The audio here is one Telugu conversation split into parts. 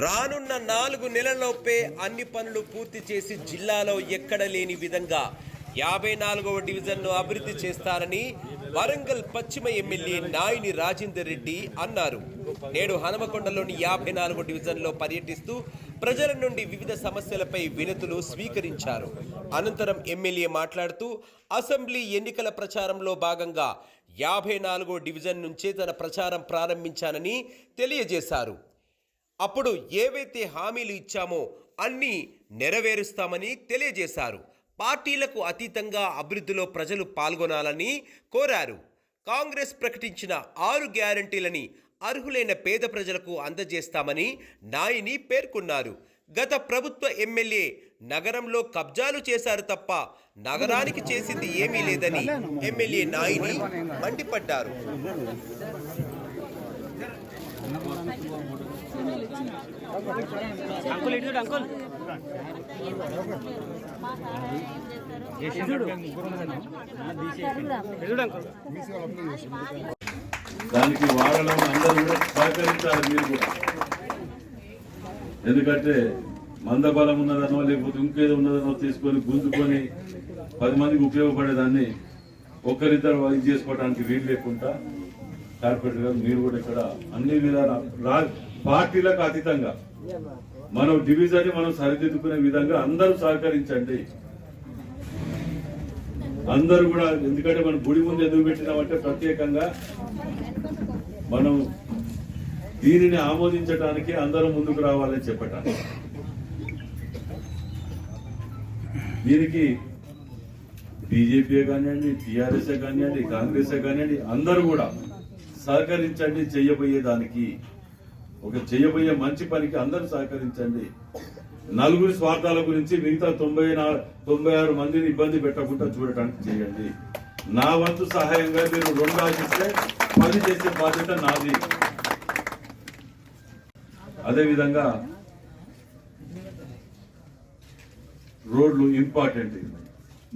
రానున్న నాలుగు నెలల్లోపే అన్ని పనులు పూర్తి చేసి జిల్లాలో ఎక్కడ లేని విధంగా యాభై నాలుగవ డివిజన్ను అభివృద్ధి చేస్తారని వరంగల్ పశ్చిమ ఎమ్మెల్యే నాయిని రాజేందర్ రెడ్డి అన్నారు. నేడు హనుమకొండలోని యాభై నాలుగో డివిజన్లో పర్యటిస్తూ ప్రజల నుండి వివిధ సమస్యలపై వినతులు స్వీకరించారు. అనంతరం ఎమ్మెల్యే మాట్లాడుతూ అసెంబ్లీ ఎన్నికల ప్రచారంలో భాగంగా యాభై నాలుగో డివిజన్ నుంచే తన ప్రచారం ప్రారంభించానని తెలియజేశారు. అప్పుడు ఏవైతే హామీలు ఇచ్చామో అన్నీ నెరవేరుస్తామని తెలియజేశారు. పార్టీలకు అతీతంగా అభివృద్ధిలో ప్రజలు పాల్గొనాలని కోరారు. కాంగ్రెస్ ప్రకటించిన ఆరు గ్యారంటీలని అర్హులైన పేద ప్రజలకు అందజేస్తామని నాయిని పేర్కొన్నారు. గత ప్రభుత్వ ఎమ్మెల్యే నగరంలో కబ్జాలు చేశారు తప్ప నగరానికి చేసింది ఏమీ లేదని ఎమ్మెల్యే నాయిని మండిపడ్డారు. అంకుల్ ఇటు అంకుల్. దానికి వాడడం అందరూ కూడా సహకరించాలి మీరు కూడా. ఎందుకంటే మందబలం ఉన్నదనో లేకపోతే ఇంకేదో ఉన్నదనో తీసుకొని గుంజుకొని పది మందికి ఉపయోగపడేదాన్ని ఒకరిద్దరు ఇది చేసుకోవడానికి వీలు లేకుండా కార్పొరేటర్ గారు మీరు కూడా ఇక్కడ అన్ని విధాల రా- పార్టీలకు అతీతంగా మనం డివిజన్ మనం సరిదిద్దుకునే విధంగా అందరూ సహకరించండి. అందరూ కూడా ఎందుకంటే మనం గుడి ముందు ఎదురు పెట్టినామంటే ప్రత్యేకంగా మనం దీనిని ఆమోదించడానికి అందరూ ముందుకు రావాలని చెప్పటానికి దీనికి బీజేపీ కానివ్వండి టీఆర్ఎస్ కానివ్వండి కాంగ్రెస్ కానివ్వండి అందరూ కూడా సహకరించండి చెయ్యబోయే దానికి ఒక చెయ్యబోయే మంచి పనికి అందరూ సహకరించండి. నలుగురి స్వార్థాల గురించి మిగతా తొంభై నాలుగు తొంభై ఆరు మందిని ఇబ్బంది పెట్టకుండా చూడటానికి చేయండి. నా వంతు సహాయంగా మీరు రెండు ఆశిస్తే పని చేసే బాధ్యత నాది. అదేవిధంగా రోడ్లు ఇంపార్టెంట్.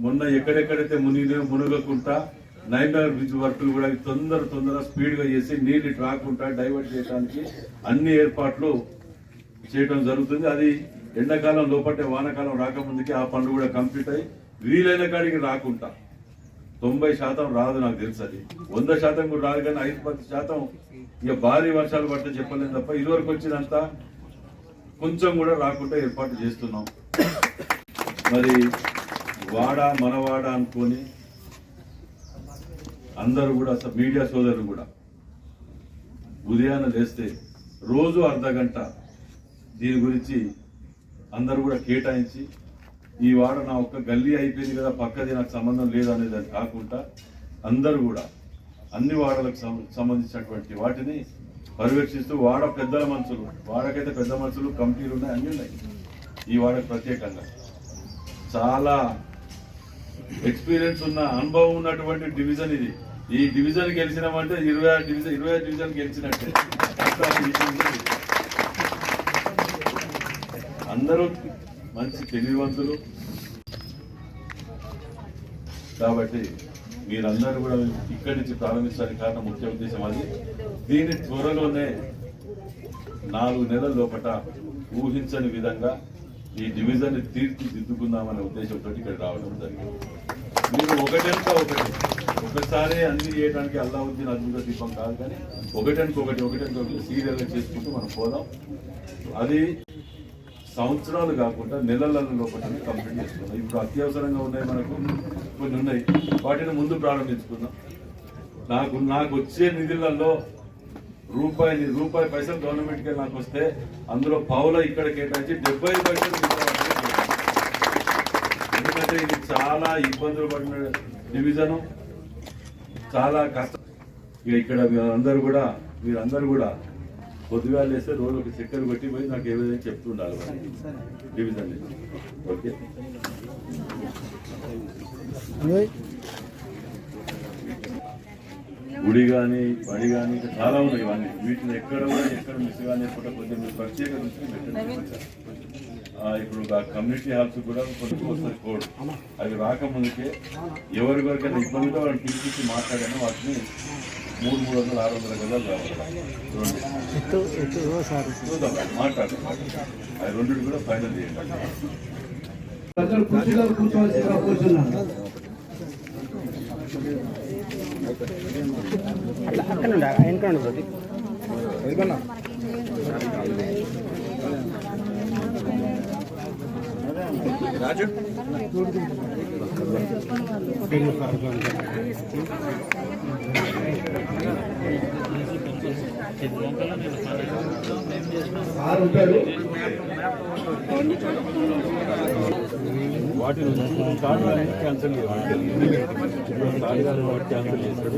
మొన్న ఎక్కడెక్కడైతే మునిగి మునగకుండా నైన్ఆర్ బ్రిడ్జ్ వర్క్లు కూడా తొందర తొందర స్పీడ్గా చేసి నీళ్ళు రాకుండా డైవర్ట్ చేయడానికి అన్ని ఏర్పాట్లు చేయడం జరుగుతుంది. అది ఎండాకాలం లోపటే వానాకాలం రాకముందుకే ఆ పనులు కూడా కంప్లీట్ అయ్యి వీలైన కాడికి రాకుండా తొంభై శాతం రాదు నాకు తెలుసు అది. వంద శాతం కూడా రాదు కానీ ఐదు పది శాతం ఇక భారీ వర్షాలు పడితే చెప్పలేము తప్ప ఇదివరకు వచ్చినంత కొంచెం కూడా రాకుండా ఏర్పాటు చేస్తున్నాం. మరి వాడ మనవాడ అనుకొని అందరూ కూడా అసలు మీడియా సోదరులు కూడా ఉదయాన లేస్తే రోజు అర్ధ గంట దీని గురించి అందరూ కూడా కేటాయించి ఈ వాడ నా ఒక్క గల్లీ అయిపోయింది కదా పక్కది నాకు సంబంధం లేదు అనేది కాకుండా అందరూ కూడా అన్ని వాడలకు సం- సంబంధించినటువంటి వాటిని పర్యవేక్షిస్తూ వాడ పెద్దల మనుషులు వాడకైతే పెద్ద మనుషులు కమిటీలు ఉన్నాయి అన్నీ ఉన్నాయి. ఈ వాడకు ప్రత్యేకంగా. చాలా ఎక్స్పీరియన్స్ ఉన్న అనుభవం ఉన్నటువంటి డివిజన్ ఇది. ఈ డివిజన్ గెలిచినామంటే ఇరవై ఆరు డివిజన్ ఇరవై ఆరు డివిజన్ గెలిచినట్టే. అందరూ మంచి తెలివివంతులు. కాబట్టి మీరందరూ కూడా ఇక్కడి నుంచి ప్రారంభించడానికి కారణం ముఖ్య ఉద్దేశం అది. దీని త్వరలోనే నాలుగు నెలల లోపట ఊహించని విధంగా ఈ డివిజన్ తీర్చిదిద్దుకుందామనే ఉద్దేశంతో ఇక్కడ రావడం జరిగింది. మీరు ఒకటెంత ఒకటి? ఒకసారి అన్ని చేయడానికి అల్లావుద్దీన్ అద్భుత దీపం కాదు కానీ ఒకటెంత ఒకటి ఒకటెంత ఒకటి సీరియల్గా చేసుకుంటూ మనం పోదాం. అది సంవత్సరాలు కాకుండా నెలల లోపల కంప్లీట్ చేసుకుందాం. ఇప్పుడు అత్యవసరంగా ఉన్నాయి మనకు కొన్ని ఉన్నాయి. వాటిని ముందు ప్రారంభించుకుందాం. నాకు నాకు వచ్చే నిధులలో రూపాయి రూపాయి పైసలు గవర్నమెంట్కి నాకు వస్తే అందులో పావుల ఇక్కడ కేటాయించి డెబ్బై పైసలు ఎందుకంటే ఇది చాలా ఇబ్బందులు పడిన డివిజను. చాలా కష్టం ఇక ఇక్కడ మీరందరూ కూడా మీరందరూ కూడా పొద్దుగా లేస్తే రోజు ఒక చక్కెర కొట్టి పోయి నాకు విధంగా చెప్తుండాలి డివిజన్ ఓకే. గుడి కానీ బడి కానీ ఇంకా చాలా ఉన్నాయి ఇవన్నీ. వీటిని ఎక్కడ కూడా ఎక్కడ మిస్ కానీ కూడా కొంచెం మీరు ప్రత్యేక దృష్టి పెట్టండి. ఇప్పుడు కమ్యూనిటీ హాల్స్ కూడా కొంచెం వస్తుంది కోడ్. అవి రాకముందుకే ఎవరివరికైనా ఇబ్బందిగా వాళ్ళని పిలిపించి మాట్లాడాను వాటిని మూడు మూడు వందల ఆరు వందల గజాలు కావాలి రెండు. ఎత్తు ఎత్తు ఓ సార్. చూద్దాం మాట్లాడు అవి రెండు కూడా ఫైనల్ చేయండి. అక్కడ రాజు? వాటిని క్యాన్సిల్ చేయాలి క్యాన్సిల్ చేస్తారు